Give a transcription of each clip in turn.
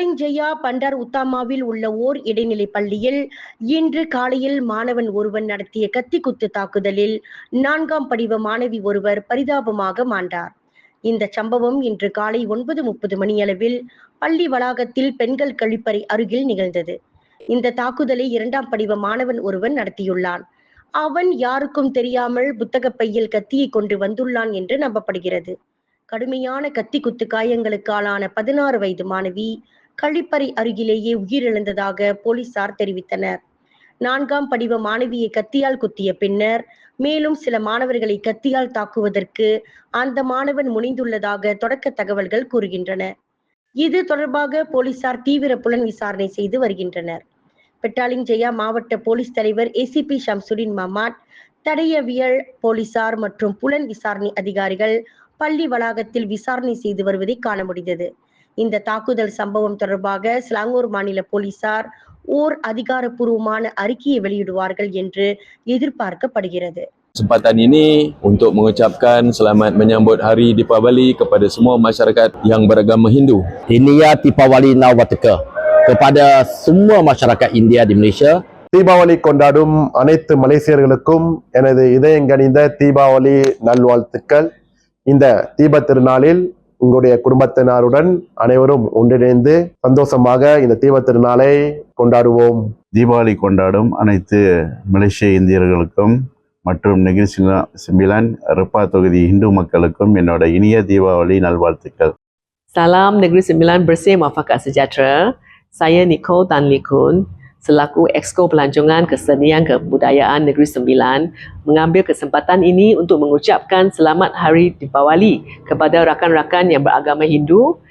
ஜெயா பண்டார் உத்தாமாவில் உள்ள ஓர் இடைநிலை பள்ளியில் இன்று காலையில் மாணவன் ஒருவன் நடத்திய கத்திக்குத்து தாக்குதலில் நான்காம் படிவ மாணவி ஒருவர் பரிதாபமாக மாண்டார். இந்த சம்பவம் இன்று காலை ஒன்பது முப்பது மணியளவில் பள்ளி வளாகத்தில் பெண்கள் கழிப்பறை அருகில் நிகழ்ந்தது. இந்த தாக்குதலை இரண்டாம் படிவ மாணவன் ஒருவன் நடத்தியுள்ளான். அவன் யாருக்கும் தெரியாமல் புத்தகப் பையில் கத்தியை கொண்டு வந்துள்ளான் என்று நம்பப்படுகிறது. கடுமையான கத்தி குத்து காயங்களுக்கு ஆளான பதினாறு வயது மாணவி கழிப்பறை அருகிலேயே உயிரிழந்ததாக போலீசார் தெரிவித்தனர். நான்காம் படிவ மாணவியை கத்தியால் குத்திய பின்னர் மேலும் சில மாணவர்களை கத்தியால் தாக்குவதற்கு அந்த மாணவன் முனைந்துள்ளதாக தொடக்க தகவல்கள் கூறுகின்றன. இது தொடர்பாக போலீசார் தீவிர புலன் விசாரணை செய்து வருகின்றனர். பெட்டாலிங் ஜெயா மாவட்ட போலீஸ் தலைவர் ஏசிபி ஷம்சுடின் மமாட் தடையவியல் போலீசார் மற்றும் புலன் விசாரணை அதிகாரிகள் பள்ளி வளாகத்தில் விசாரணை செய்து வருவதை காண முடிந்தது. இந்த தாக்குதல் சம்பவம் தொடர்பாக ஸ்லாங்கூர் மாநில போலீசார் ஓர் அதிகாரப்பூர்வமான அறிக்கையை வெளியிடுவார்கள் என்று எதிர்பார்க்கப்படுகிறது Kesempatan ini untuk mengucapkan selamat menyambut Hari Deepavali kepada semua masyarakat yang beragama Hindu. Inia Tipawali Nawataka kepada semua masyarakat India di Malaysia Deepavali கொண்டாடும் அனைத்து மலேசியர்களுக்கும் எனது இதயங்கனிந்த தீபாவளி நல்வாழ்த்துக்கள் இந்த தீபத் திருநாளில் உங்களுடைய குடும்பத்தினருடன் அனைவரும் ஒன்றிணைந்து சந்தோஷமாக இந்த தீபத் திருநாளை கொண்டாடுவோம். தீபாவளி கொண்டாடும் அனைத்து மலேசிய இந்தியர்களுக்கும் மற்றும் நெகிரி சிம்பிலான் ரெப்பா தொகுதி இந்து மக்களுக்கும் என்னோட இனிய தீபாவளி நல்வாழ்த்துக்கள். Salam Negeri Sembilan Bersih Muafakat Sejahtera. Saya Nicole Tan Lee Kun selaku Exco Pelancongan Kesenian Kebudayaan Negeri Sembilan mengambil kesempatan ini untuk mengucapkan selamat Hari Deepavali kepada rakan-rakan yang beragama Hindu.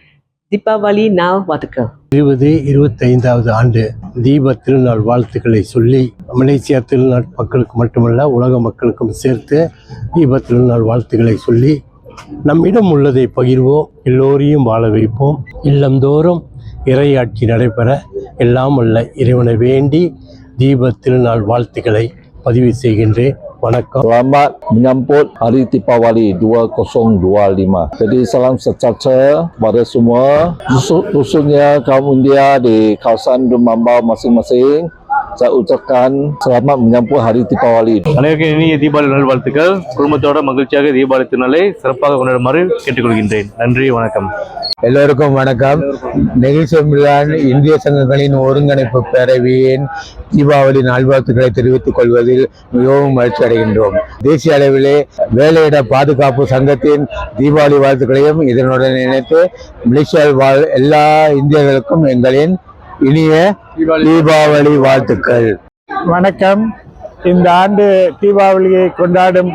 Deepavali Nal Watakal. இருபது இருபத்தைந்தாவது ஆண்டு தீப திருநாள் வாழ்த்துக்களை சொல்லி Malaysia திருநாள் மக்களுக்கு மட்டுமல்ல உலக மக்களுக்கும் சேர்த்து தீப திருநாள் வாழ்த்துக்களை சொல்லி நம்மிடம் உள்ளதை பகிர்வோம் எல்லோரையும் வாழ வைப்போம் இல்லந்தோறும் இறையாட்சி நடைபெற எல்லாம் உள்ள இறைவனை வேண்டி தீப திருநாள் வாழ்த்துக்களை பதிவு செய்கின்றேன் வணக்கம் Selamat menyambut Hari Tipawali 2025. Jadi salam sejahtera kepada semua dusun- dusunnya kaum India di kawasan Dumambau masing-masing. Saya ucapkan selamat menyambut Hari Tipawali. அனைவருக்கும் இனிய தீபாவளி நல்வாழ்த்துக்கள். குடும்பத்தோட மகிழ்ச்சியாக தீபாவளி திருநாளை சிறப்பாக கொண்டாடுமாறு கேட்டுக்கொள்கின்றேன். நன்றி வணக்கம். எல்லோருக்கும் வணக்கம். நெகிழ்ச்சிமிழான் இந்திய சங்கங்களின் ஒருங்கிணைப்பு பேரவையின் தீபாவளி நல்வாழ்த்துக்களை தெரிவித்துக் கொள்வதில் மிகவும் மகிழ்ச்சி அடைகின்றோம். தேசிய அளவிலே வேலையிட பாதுகாப்பு சங்கத்தின் தீபாவளி வாழ்த்துக்களையும் இதனுடன் இணைத்து மலேசியாவில் வாழ் எல்லா இந்தியர்களுக்கும் எங்களின் இனிய தீபாவளி வாழ்த்துக்கள். வணக்கம். இந்த ஆண்டு தீபாவளியை கொண்டாடும்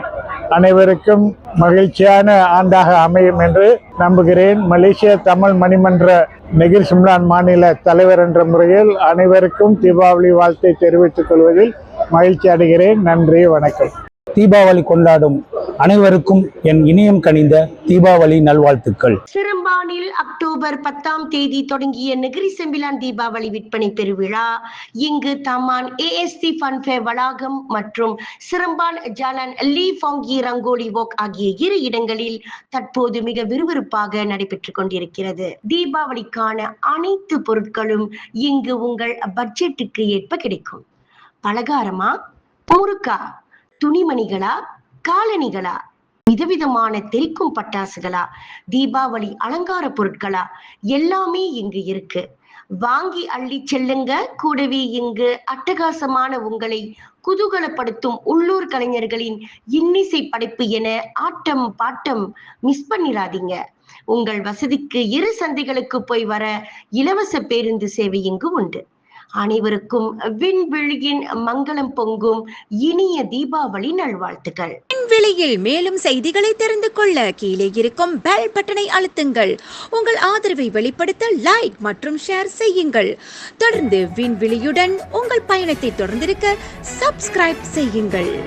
அனைவருக்கும் மகிழ்ச்சியான ஆண்டாக அமையும் என்று நம்புகிறேன். மலேசிய தமிழ் மணிமன்ற நெகிர் சிம்லான் மாநில தலைவர் என்ற முறையில் அனைவருக்கும் தீபாவளி வாழ்த்தை தெரிவித்துக் கொள்வதில் மகிழ்ச்சி அடைகிறேன். நன்றி வணக்கம். தீபாவளி கொண்டாடும் அனைவருக்கும் என் இனியம் கனிந்த தீபாவளி நல்வாழ்த்துக்கள். சிறம்பானில் அக்டோபர் பத்தாம் தேதி தொடங்கிய நெகிரி செம்பிலான் தீபாவளி விற்பனை பெருவிழா. இங்கு தமான் ஏஎஸ்டி ஃபன்ஃபே வளாகம் மற்றும் சிறம்பான் ஜாலன் லீ ஃபோங்கி ரங்கோலி வோக் ஆகிய இரு இடங்களில் தற்போது மிக விறுவிறுப்பாக நடைபெற்றுக் கொண்டிருக்கிறது. தீபாவளிக்கான அனைத்து பொருட்களும் இங்கு உங்கள் பட்ஜெட்டுக்கு ஏற்ப கிடைக்கும். பலகாரமா? முறுக்கா? துணிமணிகளா? காலணிகளா? விதவிதமான தெரிக்கும் பட்டாசுகளா? தீபாவளி அலங்கார பொருட்களா? எல்லாமே இங்கு இருக்கு. வாங்கி அள்ளி செல்லுங்க. கூடவே இங்கு அட்டகாசமான உங்களை குதூகலப்படுத்தும் உள்ளூர் கலைஞர்களின் இன்னிசை படைப்பு என ஆட்டம் பாட்டம் மிஸ் பண்ணிடாதீங்க உங்கள் வசதிக்கு இரு சந்தைகளுக்கு போய் வர இலவச பேருந்து சேவை இங்கு உண்டு. அனைவருக்கும் விண்வெளியின் மங்களம் பொங்கும் இனிய தீபாவளி நல்வாழ்த்துக்கள். விண்வெளியில் மேலும் செய்திகளை தெரிந்து கொள்ள கீழே இருக்கும் பெல் பட்டனை அழுத்துங்கள். உங்கள் ஆதரவை வெளிப்படுத்த லைக் மற்றும் ஷேர் செய்யுங்கள். தொடர்ந்து விண்வெளியுடன் உங்கள் பயணத்தை தொடர்ந்திருக்க சப்ஸ்கிரைப் செய்யுங்கள்.